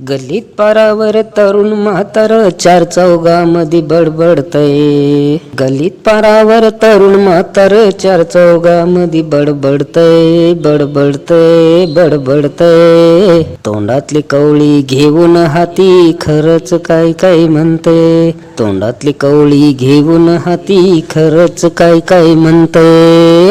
गल्लीत पारावर तरुण म्हातार चार चौघामध्ये बडबडतय. गल्लीत पारावर तरुण म्हातार चार चौघामध्ये बडबडतय बडबडतय बडबडतय. तोंडातली कवळी घेऊन हाती खरच काय काय म्हणते. तोंडातली कवळी घेऊन हाती खरच काय काय म्हणते.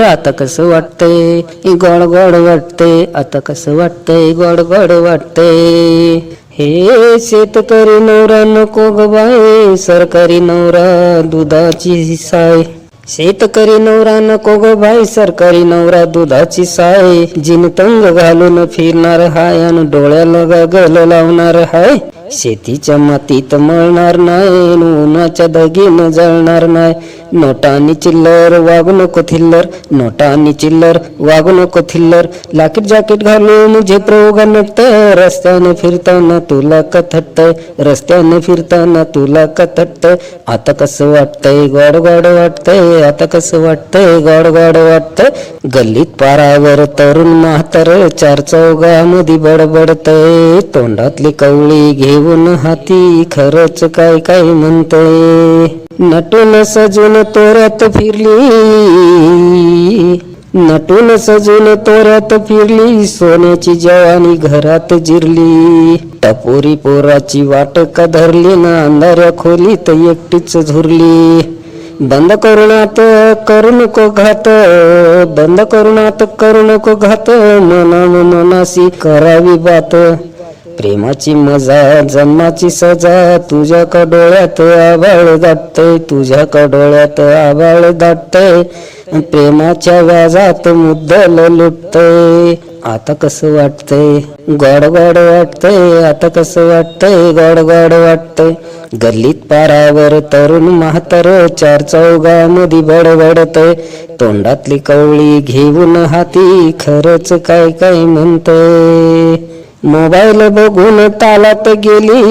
आता कसं वाटतंय? गोड गोड वाटते आता कसं वाटतंय? गोड गोड वाटते हे शेतकरी नवरा नको ग बाय सरकारी नवरा दुधाची साय. शेतकरी नवरा नको ग बाई सरकारी नवरा दुधाची साय. जिन तंग घालून फिरणार हाय आणि डोळ्याला गल लावणार हाय. शेतीच्या मातीत मळणार नाही उन्हाच्या दगीन जळणार नाही. नोटा आणि चिल्लर वागू नको थिल्लर. नोटा आणि चिल्लर वागू नको थिल्लर. लाकीट जॅकेट घालून जे प्रयोगा नटत रस्त्याने फिरताना तुला कथटतय. रस्त्याने फिरताना तुला कथटतय. आता कसं वाटतंय? गोड गोड वाटतंय. आता कसं वाटतंय? गोड गोड वाटतंय. गल्लीत पारावर तरुण म्हातार चार चौघामध्ये बडबडतय. तोंडातली कवळी घेऊन हाती खरंच काय काय म्हणतय? नटून सजून तोऱ्यात फिरली. नटून सजून तोऱ्यात फिरली. सोन्याची जवानी घरात जिरली. टपोरी पोराची वाट का धरली. ना अंधाऱ्या खोलीत एकटीच झुरली. बंद करुणात करू नको घात. बंद करुणात करू नको घात. मना मनासी करावी बात. प्रेमाची मजा जन्माची सजा तुझ्या कडोळ्यात आबाळ दाटते तुझ्या कडोळ्यात आबाळ दाटते प्रेमाच्या व्याजात मुद्दल लुटते आता कसं वाटतंय? गोड गोड वाटतंय आता कसं वाटतंय? गोड गोड वाटतंय. गल्लीत पारावर तरुण म्हातार चार चौघामध्ये बडबडतय. तोंडातली कवळी घेऊन हाती खरंच काय काय म्हणतय? मोबाईल बघून तालात गेली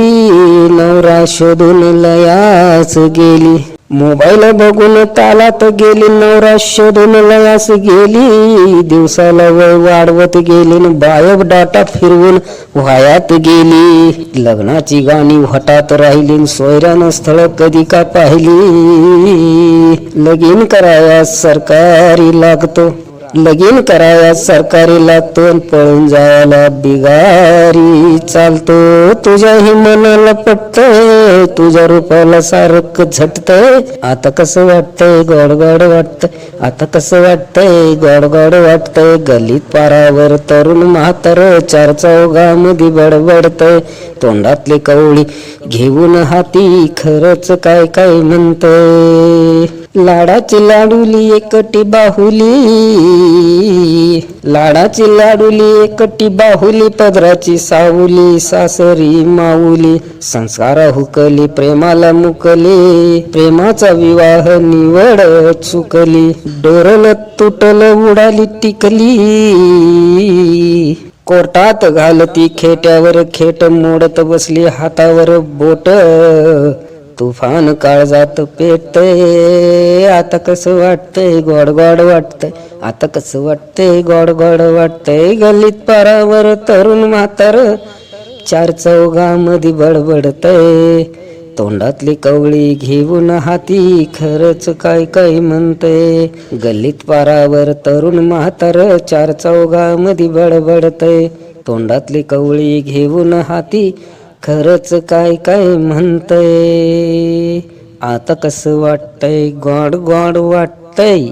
नवरा शोधून लयास गेली. मोबाईल बघून तालात गेली नवरा शोधून लयास गेली. दिवसाला वय वाढवत गेली न बायब डाटा फिरवून वायात गेली. लग्नाची गाणी हटात राहिली सोयऱ्यानं स्थळ कधी का पाहिली. लगीन कराया सरकारी लागतो. लगीन कराया सरकारीला तोंड पळून जायला बिगारी चालतो. तुझ्याही मनाला पटतय तुझ्या रूपाला सारख झटतय. आता कसं वाटतंय गोडगोड वाटतंय. आता कसं वाटतंय गोडगोड वाटतंय. गलीत पारावर तरुण म्हातार चार चौघामध्ये बडबडतय. तोंडातली कवळी घेऊन हाती खरंच काय काय म्हणतय? लाडाची लाडूली एकटी बाहुली. लाडाची लाडूली एकटी बाहुली पदराची सावली सासरी माऊली. संस्कार हुकली प्रेमाला मुकली. प्रेमाचा विवाह निवड चुकली. डोरल तुटल उडाली टिकली. कोर्टात घालती खेट्यावर खेट मोडत बसली हातावर बोट. तुफान काळजात पेटतय. आता कसं वाटतंय? गोड गोड वाटतंय. आता कसं वाटतंय? गोड गोड वाटतंय. गल्लीत पारावर तरुण म्हातार. चार चौघामध्ये बडबडतय. तोंडातली कवळी घेऊन हाती खरंच काय काय म्हणतय. गल्लीत पारावर तरुण म्हातार. चार चौघामध्ये बडबडतय. तोंडातली कवळी घेऊन हाती खरंच काय काय म्हणतय? आता कसं वाटतंय? गोड गोड वाटतंय.